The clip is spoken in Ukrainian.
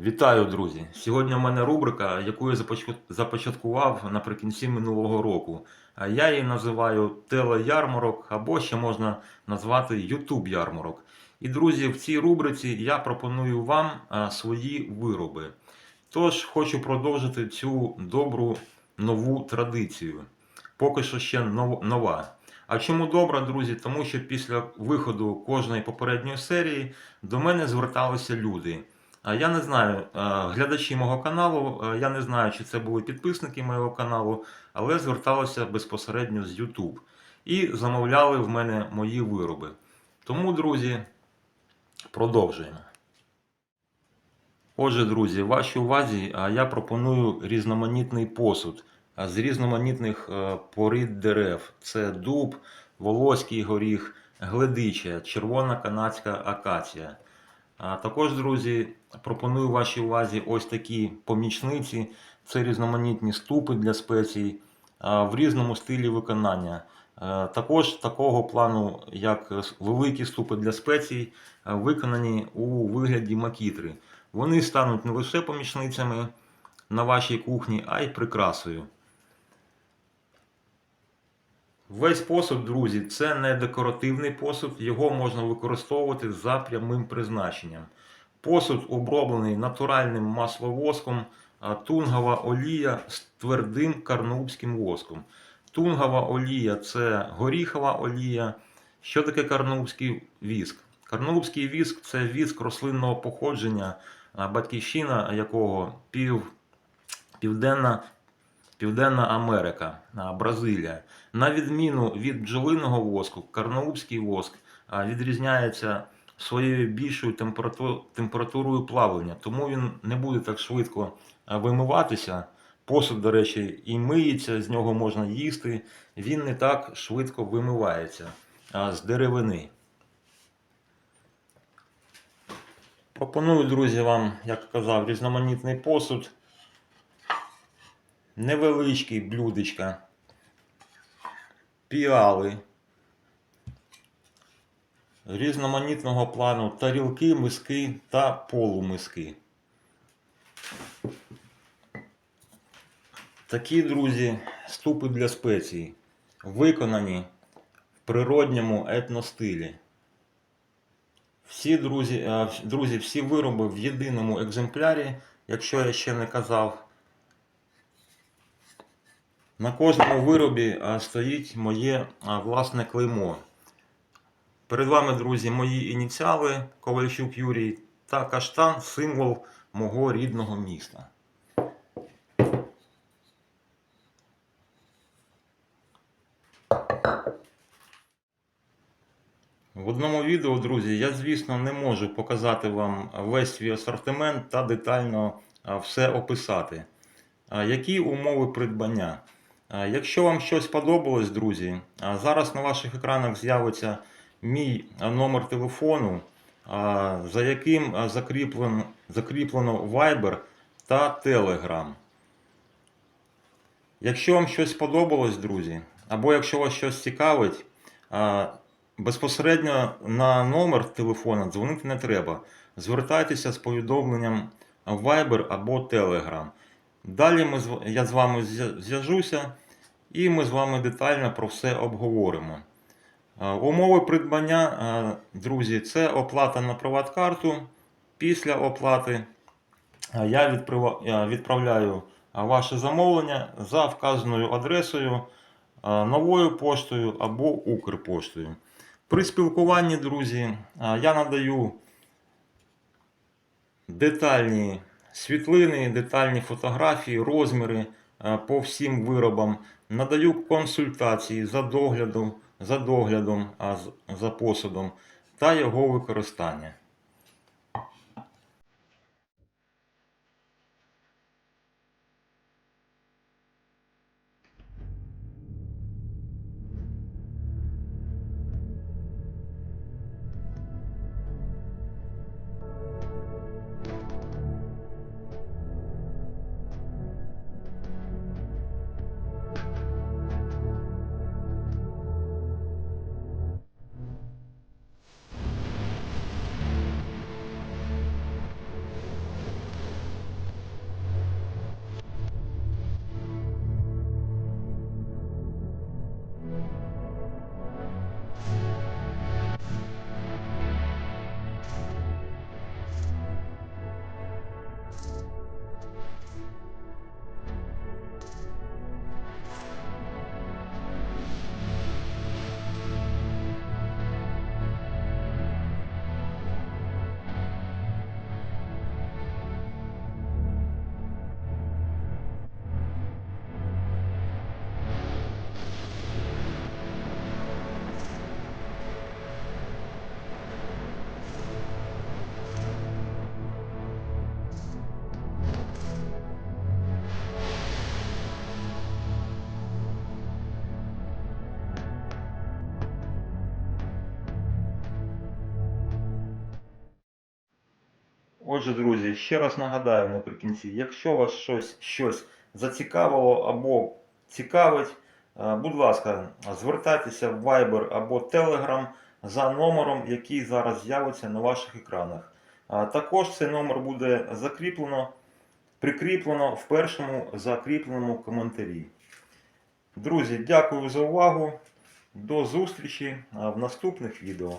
Вітаю, друзі! Сьогодні в мене рубрика, яку я започаткував наприкінці минулого року. Я її називаю телеярмарок або ще можна назвати YouTube ярмарок. І, друзі, в цій рубриці я пропоную вам свої вироби. Тож хочу продовжити цю добру нову традицію. Поки що ще нова. А чому добра, друзі? Тому що після виходу кожної попередньої серії до мене зверталися люди. Я не знаю, е, глядачі мого каналу, е, я не знаю, чи це були підписники моєго каналу, але зверталися безпосередньо з YouTube і замовляли в мене мої вироби. Тому, друзі, продовжуємо. Отже, друзі, вашій увазі я пропоную різноманітний посуд з різноманітних е, порід дерев. Це дуб, волоський горіх, гледича, червона канадська акація. Також, друзі, пропоную вашій увазі ось такі помічниці. Це різноманітні ступи для спецій в різному стилі виконання. Також такого плану, як великі ступи для спецій, виконані у вигляді макітри. Вони стануть не лише помічницями на вашій кухні, а й прикрасою. Весь посуд, друзі, це не декоративний посуд, його можна використовувати за прямим призначенням. Посуд оброблений натуральним масловоском, а тунгова олія з твердим карнубським воском. Тунгова олія це горіхова олія. Що таке карнубський віск? Карнубський віск це віск рослинного походження, батьківщина якого пів, південна Південна Америка, Бразилія. На відміну від бджолиного воску, карнаубський воск відрізняється своєю більшою температурою плавлення, тому він не буде так швидко вимиватися. Посуд, до речі, і миється, з нього можна їсти. Він не так швидко вимивається з деревини. Пропоную, друзі, вам, як казав, різноманітний посуд невеличкі блюдечка, піали, різноманітного плану тарілки, миски та полумиски. Такі, друзі, ступи для спецій, виконані в природньому етностилі. Всі друзі, е, друзі, всі вироби в єдиному екземплярі, якщо я ще не казав. На кожному виробі стоїть моє власне клеймо. Перед вами, друзі, мої ініціали Ковальчук Юрій та каштан символ мого рідного міста. В одному відео, друзі, я, звісно, не можу показати вам весь свій асортимент та детально все описати. Які умови придбання? Якщо вам щось подобалось, друзі, зараз на ваших екранах з'явиться мій номер телефону, за яким а, закріплен- закріплено Viber та Telegram. Якщо вам щось сподобалось, друзі, або якщо вас щось цікавить, безпосередньо на номер телефона дзвонити не треба. Звертайтеся з повідомленням Viber або Telegram. Далі ми, я з вами зв'я- зв'яжуся і ми з вами детально про все обговоримо. Е, Умови придбання, е, друзі, це оплата на приват-карту. Після оплати е, я відправляю ваше замовлення за вказаною адресою, новою поштою або Укрпоштою. При спілкуванні, друзі, я надаю детальні світлини, детальні фотографії, розміри по всім виробам. Надаю консультації за доглядом, за доглядом, а за посудом та його використання. Отже, друзі, ще раз нагадаю наприкінці, якщо вас щось, щось зацікавило або цікавить, е, будь ласка, звертайтеся в Viber або Telegram за номером, який зараз з'явиться на ваших екранах. Також цей номер буде закріплено, прикріплено в першому закріпленому коментарі. Друзі, дякую за увагу. До зустрічі в наступних відео.